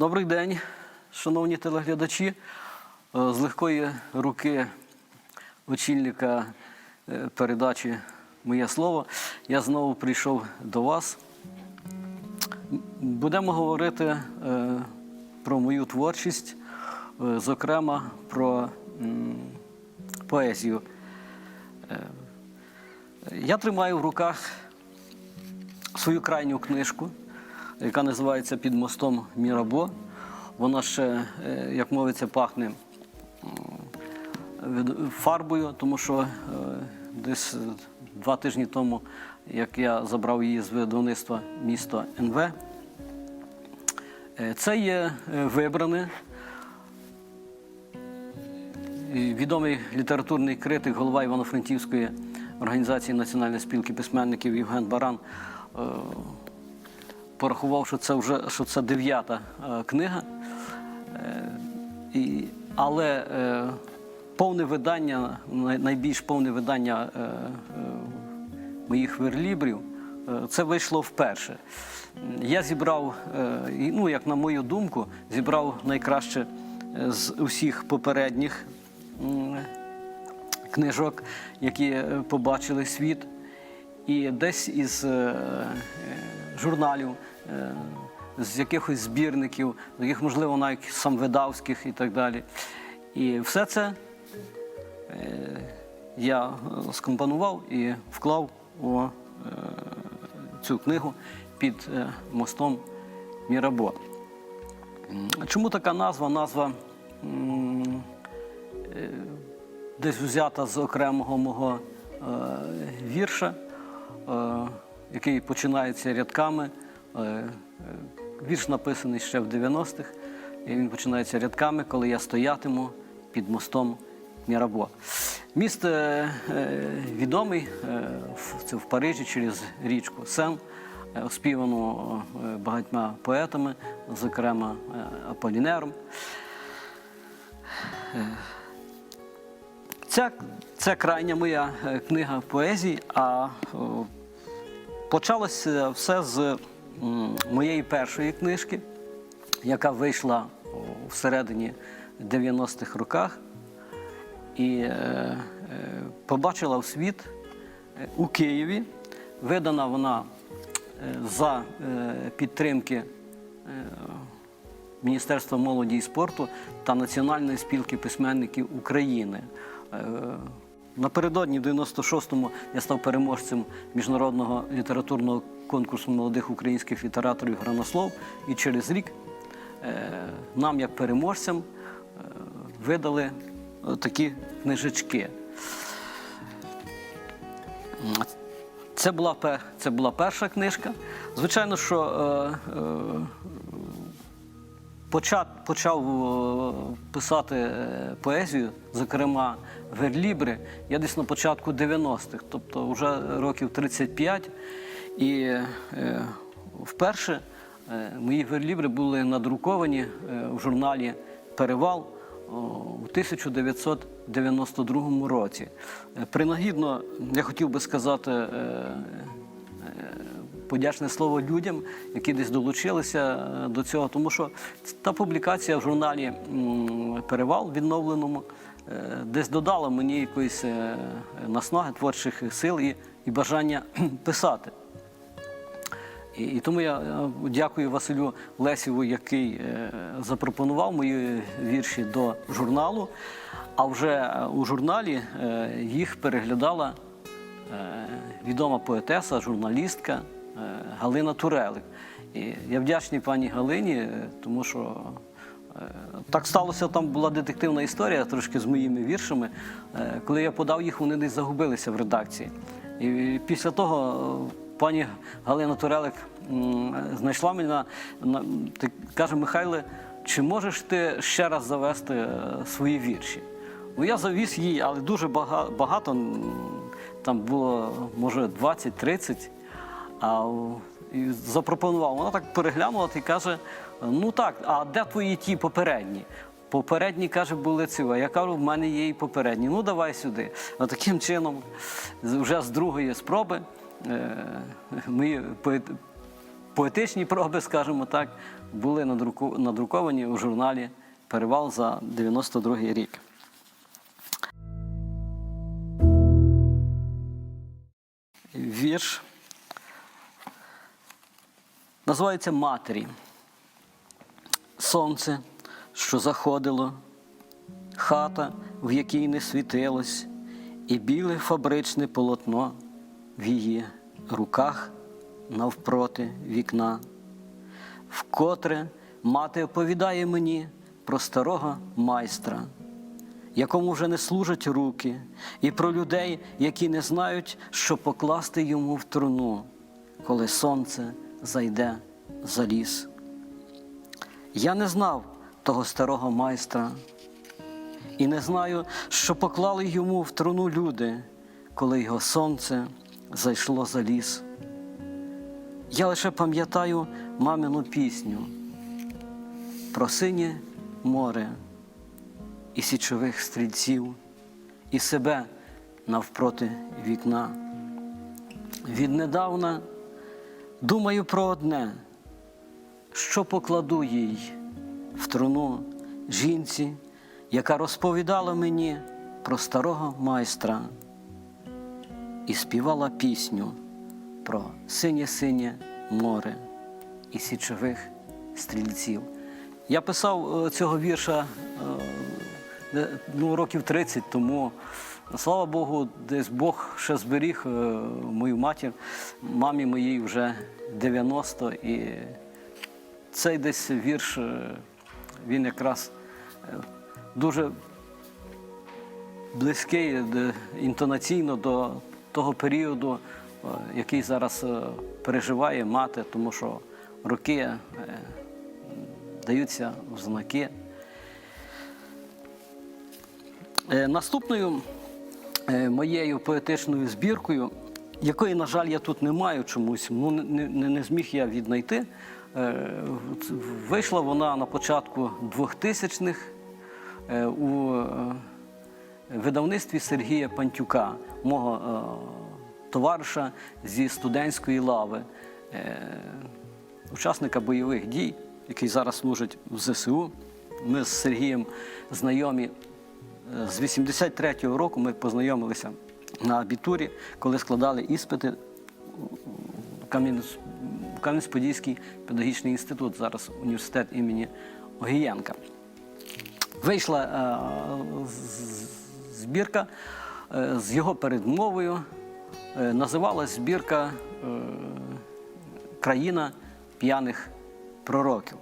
Добрий день, шановні телеглядачі. Е, З легкої руки очільника е, передачі Моє слово я знову прийшов до вас. Будемо говорити е, про мою творчість, зокрема про поезію. Я тримаю в руках свою крайню книжку, яка називається Під мостом Мірабо. Вона ще, е, як мовиться, пахне фарбою, тому що е, десь два тижні тому, як я забрав її з видавництва місто НВ, е, це є е, вибране. Відомий літературний критик, голова Івано-Франківської організації Національної спілки письменників Євген Баран е, порахував, що це вже що це дев'ята е, книга. Е, але е, повне видання, найбільш повне видання моїх верлібрів, це вийшло вперше. Я зібрав, ну, як на мою думку, зібрав найкраще з усіх попередніх книжок, які побачили світ. І десь із журналів, з якихось збірників, яких, можливо, навіть самвидавських і так далі. І все це е, я е, скомпонував і вклав у е, цю книгу під е, мостом Мірабо. Чому така назва? Назва е, десь взята з окремого мого е, вірша, е, який починається рядками. Е, е, вірш написаний ще в 90-х, і він починається рядками, коли я стоятиму під мостом Мірабо. Міст е, відомий це в Парижі через річку Сен, оспівано багатьма поетами, зокрема Аполінером. Ця, це крайня моя книга поезії, а почалося все з моєї першої книжки, яка вийшла всередині 90-х роках і е, е, побачила в світ е, у Києві. Видана вона за підтримки Міністерства молоді і спорту та Національної спілки письменників України. Напередодні в 96-му я став переможцем міжнародного літературного конкурсу молодих українських літераторів Гранослов. І через рік е, нам, як переможцям, е, видали такі книжечки. Це була, це була перша книжка. Звичайно, що е, е, почав, почав е, писати поезію, зокрема верлібри, я десь на початку 90-х, тобто вже років 35. І е, вперше е, мої верлібри були надруковані е, в журналі Перевал у 1992 році. Принагідно, я хотів би сказати. подячне слово людям, які десь долучилися до цього, тому що та публікація в журналі Перевал відновленому десь додала мені якоїсь наснаги творчих сил і бажання писати. І, і тому я е, дякую Василю Лесєву, який е, запропонував мої вірші до журналу. А вже е, у журналі їх переглядала відома поетеса, журналістка Галина Турелик. І я вдячний пані Галині, тому що так сталося, там була детективна історія трошки з моїми віршами. Коли я подав їх, вони десь загубилися в редакції. І після того пані Галина Турелик знайшла мене на, каже, Михайле, чи можеш ти ще раз завести е, свої вірші? Ну, я завіз їй, але дуже багато, там було, може, 20-30. А і запропонував. Вона так переглянула і каже: ну так, а де твої ті попередні? Попередні, каже, були ці. Я кажу, в мене є і попередні. Ну, давай сюди. А таким чином, вже з другої спроби мої поет- поетичні проби, скажімо так, були надруковані у журналі Перевал за 92 рік. Вірш називається Матері. Сонце, що заходило, хата, в якій не світилось, і біле фабричне полотно в її руках навпроти вікна. Вкотре мати оповідає мені про старого майстра, якому вже не служать руки, і про людей, які не знають, що покласти йому в труну, коли сонце зайде за ліс. Я не знав того старого майстра і не знаю, що поклали йому в труну люди, коли його сонце зайшло за ліс. Я лише пам'ятаю мамину пісню про синє море і січових стрільців, і себе навпроти вікна. Віднедавна думаю про одне, що покладу їй в труну жінці, яка розповідала мені про старого майстра і співала пісню про синє-синє море і січових стрільців. Я писав е, цього вірша е, ну, років 30 тому. Слава Богу, десь Бог ще зберіг е, мою матір. Мамі моїй вже 90, і цей десь вірш, він якраз дуже близький інтонаційно до того періоду, е, який зараз е, переживає мати, тому що роки е, даються в знаки. Наступною моєю поетичною збіркою, якої, на жаль, я тут не маю чомусь, ну не, не, зміг я віднайти. Вийшла вона на початку 2000-х е, у видавництві Сергія Пантюка, мого е, товариша зі студентської лави, е, учасника бойових дій, який зараз служить в ЗСУ. Ми з Сергієм знайомі е, з 83-го року. Ми познайомилися на абітурі, коли складали іспити у Кам'янець-Подільський педагогічний інститут, зараз університет імені Огієнка. Вийшла з- збірка е, з його передмовою. Е, Називалась збірка е, Країна п'яних пророків.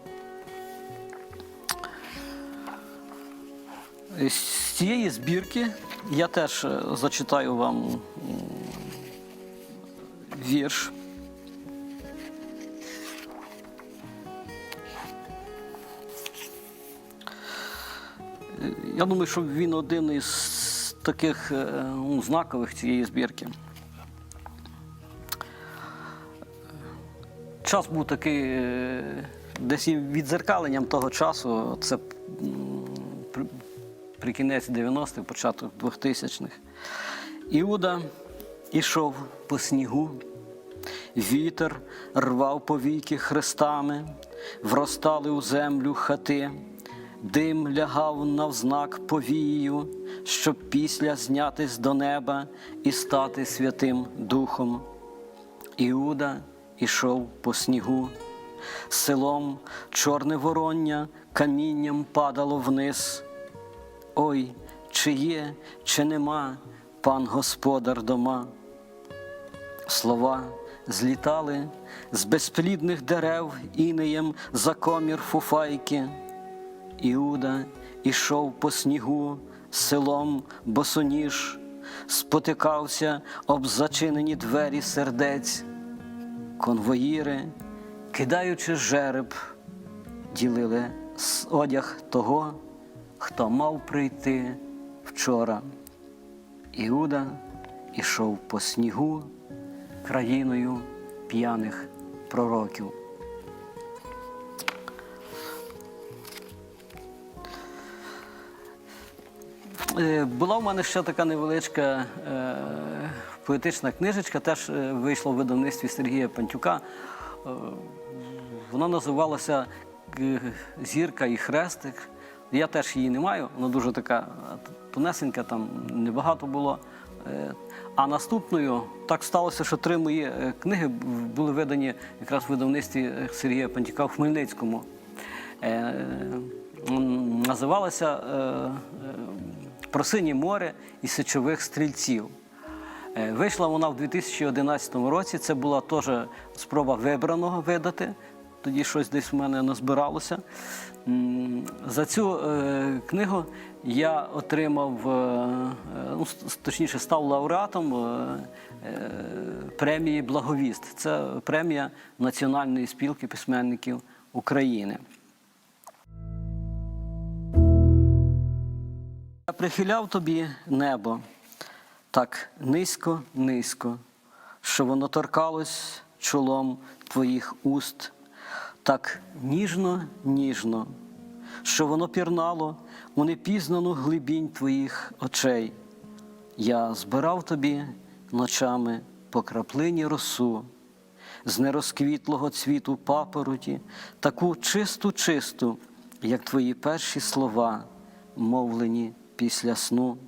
З цієї збірки я теж зачитаю вам вірш. Я думаю, що він один із таких е, ну, знакових цієї збірки. Час був такий е, десь і відзеркаленням того часу. Це м, при, при кінець 90-х, початок 2000-х. Іуда ішов по снігу, вітер рвав повіки хрестами, вростали у землю хати, дим лягав навзнак повією, щоб після знятись до неба і стати святим Духом. Іуда ішов по снігу, селом чорне вороння камінням падало вниз. Ой, чи є, чи нема пан господар дома. Слова злітали з безплідних дерев інеєм за комір фуфайки. Іуда ішов по снігу селом босоніж, спотикався об зачинені двері сердець. Конвоїри, кидаючи жереб, ділили одяг того, хто мав прийти вчора. Іуда ішов по снігу країною п'яних пророків. Була в мене ще така невеличка е, поетична книжечка, теж е, вийшла в видавництві Сергія Пантюка. Е, е, вона називалася е, Зірка і хрестик. Я теж її не маю, вона дуже така е, тонесенька, там небагато було. Е, А наступною так сталося, що три мої е, книги були видані якраз в видавництві е, Сергія Пантіка в Хмельницькому. Е, Називалася е, е, Про синє море і сечових стрільців. Е, Вийшла вона в 2011 році. Це була теж спроба вибраного видати. Тоді щось десь в мене назбиралося. За цю е, книгу я отримав, е, ну, точніше, став лауреатом премії Благовіст. Це премія Національної спілки письменників України. Прихиляв тобі небо так низько, низько, що воно торкалось чолом твоїх уст, так ніжно, ніжно, що воно пірнало у непізнану глибінь твоїх очей. Я збирав тобі ночами по краплині росу, з нерозквітлого цвіту папороті, таку чисту, чисту, як твої перші слова, мовлені після сну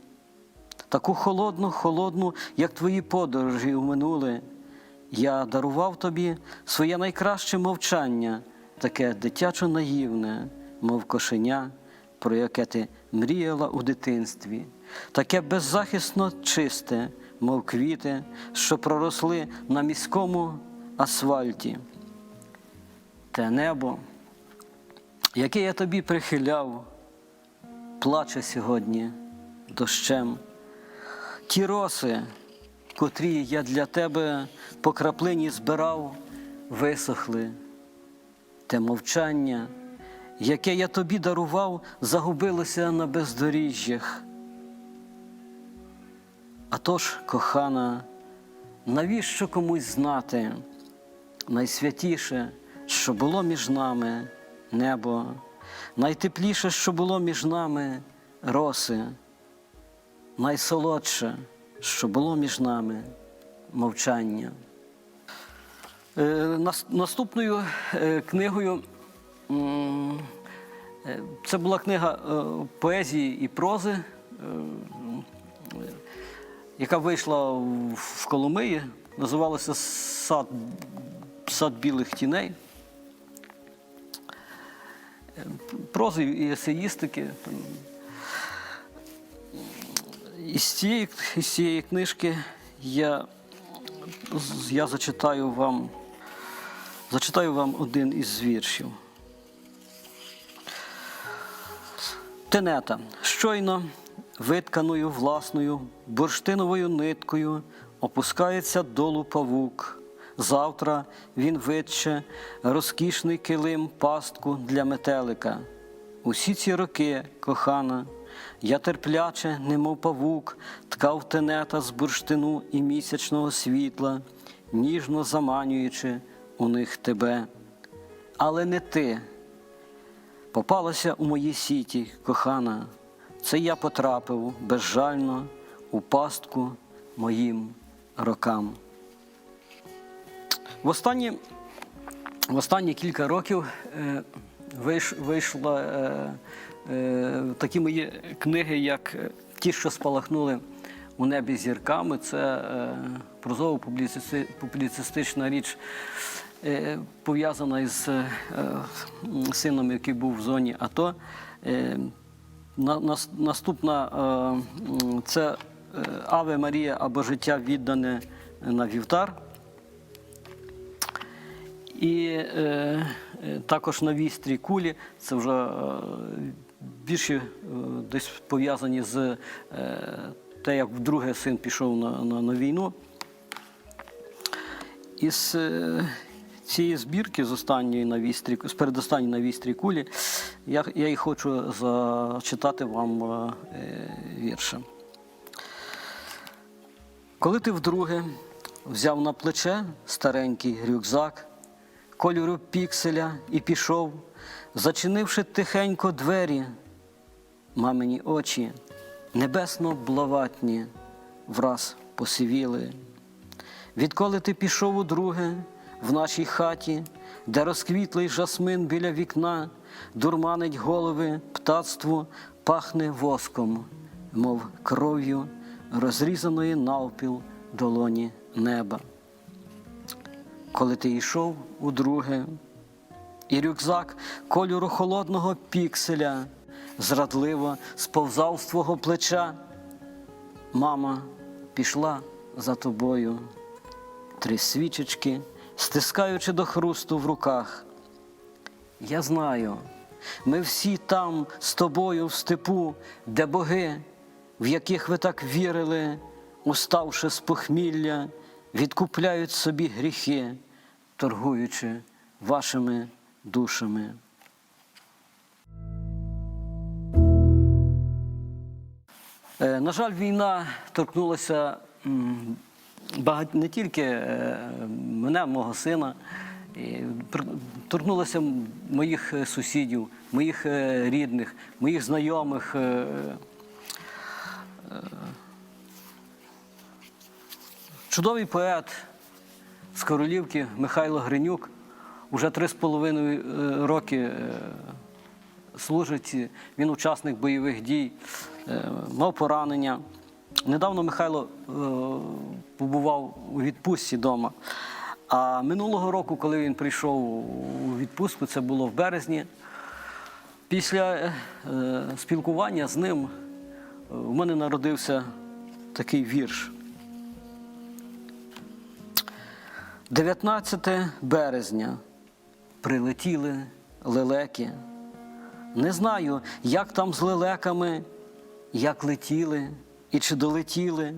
таку холодну, холодну, як твої подорожі у минуле. Я дарував тобі своє найкраще мовчання, таке дитячо наївне, мов кошеня, про яке ти мріяла у дитинстві, таке беззахисно чисте, мов квіти, що проросли на міському асфальті. Те небо, яке я тобі прихиляв, плаче сьогодні дощем. Ті роси, котрі я для тебе по краплині збирав, висохли. Те мовчання, яке я тобі дарував, загубилося на бездоріжжях. А тож, кохана, навіщо комусь знати найсвятіше, що було між нами небо, найтепліше, що було між нами роси найсолодше, що було між нами мовчання. Е, Наступною е, книгою е, це була книга поезії і прози, яка вийшла в Коломиї, називалася Сад, Сад білих тіней. Прози і есеїстики. із цієї, із цієї книжки я, я зачитаю вам, зачитаю вам один із віршів. Тенета щойно витканою власною бурштиновою ниткою опускається долу павук. Завтра він витче розкішний килим пастку для метелика. Усі ці роки, кохана, я терпляче, немов павук, ткав тенета з бурштину і місячного світла, ніжно заманюючи у них тебе. Але не ти. Попалася у моїй сіті, кохана, це я потрапив безжально у пастку моїм рокам. В останні, в останні кілька років е, вийш, вийшла е, е, такі мої книги, як е, ті, що спалахнули у небі зірками. Це е, прозово-публіцистична річ, е, пов'язана із е, сином, який був в зоні АТО. На, нас- наступна це Аве Марія або життя віддане на вівтар. І е, е, також на вістрі кулі це вже е, більше е, десь пов'язані з е, те, як вдруге син пішов на, на, на війну. Із е, цієї збірки з останньої на вістрі, з передостанньої на вістрі кулі, я, я і хочу зачитати вам е, е, вірша. Коли ти вдруге взяв на плече старенький рюкзак, кольору пікселя і пішов, зачинивши тихенько двері, мамині очі, небесно блаватні, враз посивіли. Відколи ти пішов у друге, в нашій хаті, де розквітлий жасмин біля вікна, дурманить голови птацтву, пахне воском, мов кров'ю розрізаної навпіл долоні неба. Коли ти йшов у друге, і рюкзак кольору холодного пікселя зрадливо сповзав з твого плеча. Мама пішла за тобою, три свічечки, стискаючи до хрусту в руках. Я знаю, ми всі там з тобою в степу, де боги, в яких ви так вірили, уставши з похмілля, відкупляють собі гріхи, торгуючи вашими душами. Е, На жаль, війна торкнулася не тільки е, мене, мого сина, торкнулася моїх е, сусідів, моїх рідних, моїх знайомих. Чудовий поет з Королівки Михайло Гринюк уже три з половиною е, роки е, служить. Він учасник бойових дій, е, мав поранення. Недавно Михайло побував у відпустці вдома. А минулого року, коли він прийшов у відпустку, це було в березні. Після спілкування з ним у мене народився такий вірш. 19 березня прилетіли лелеки. Не знаю, як там з лелеками, як летіли і чи долетіли.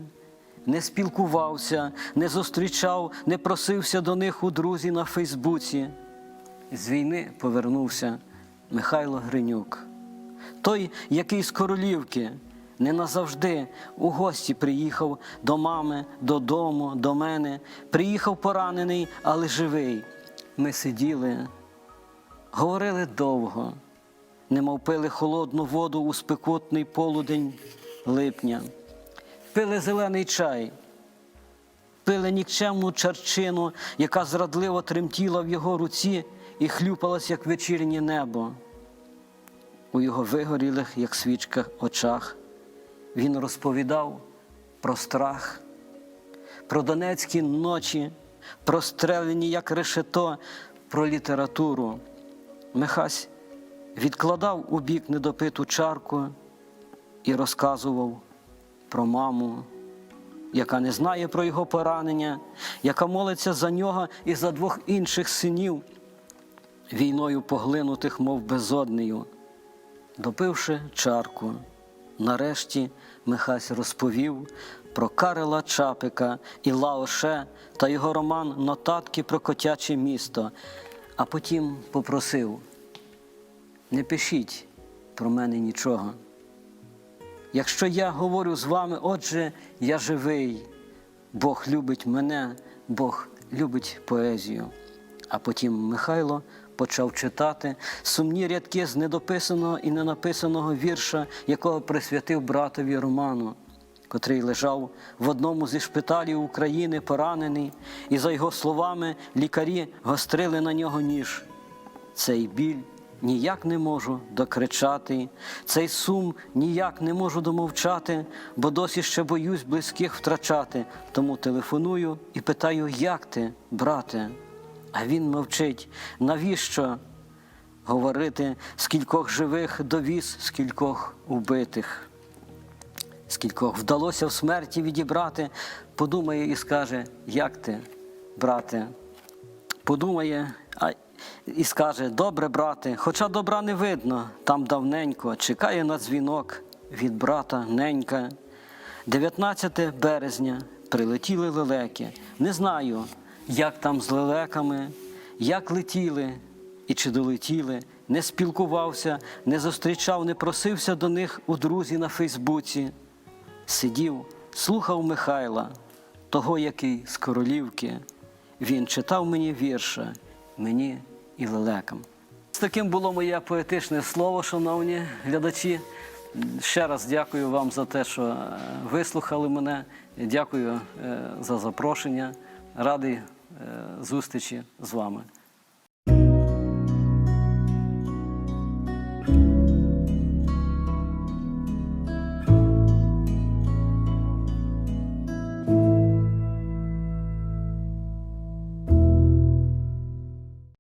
Не спілкувався, не зустрічав, не просився до них у друзі на Фейсбуці. З війни повернувся Михайло Гринюк. Той, який з королівки не назавжди у гості приїхав до мами, додому, до мене. Приїхав поранений, але живий. Ми сиділи, говорили довго, немов пили холодну воду у спекотний полудень липня, пили зелений чай, пили нікчемну чарчину, яка зрадливо тремтіла в його руці і хлюпалась, як вечірнє небо. У його вигорілих, як свічка, очах він розповідав про страх, про донецькі ночі, про стрелені, як решето, про літературу. Михась відкладав у бік недопиту чарку і розказував про маму, яка не знає про його поранення, яка молиться за нього і за двох інших синів, війною поглинутих, мов безоднею. Допивши чарку, нарешті Михась розповів про Карела Чапика і Лаоше та його роман Нотатки про котяче місто, а потім попросив: не пишіть про мене нічого. Якщо я говорю з вами, отже, я живий, Бог любить мене, Бог любить поезію. А потім Михайло почав читати сумні рядки з недописаного і ненаписаного вірша, якого присвятив братові Роману, котрий лежав в одному зі шпиталів України поранений, і, за його словами, лікарі гострили на нього ніж. Цей біль ніяк не можу докричати, цей сум ніяк не можу домовчати, бо досі ще боюсь близьких втрачати. Тому телефоную і питаю, як ти, брате? А він мовчить, навіщо говорити, скількох живих довіз, скількох убитих, скількох вдалося в смерті відібрати, подумає і скаже, як ти, брате? Подумає а, і скаже: Добре, брате, хоча добра не видно, там давненько чекає на дзвінок від брата ненька. 19 березня прилетіли лелеки. Не знаю, як там з лелеками, як летіли і чи долетіли. Не спілкувався, не зустрічав, не просився до них у друзі на Фейсбуці. Сидів, слухав Михайла, того, який з королівки. Він читав мені вірша, мені і лелекам. З таким було моє поетичне слово, шановні глядачі. Ще раз дякую вам за те, що е, вислухали мене. Дякую е, за запрошення. Радий зустрічі з вами.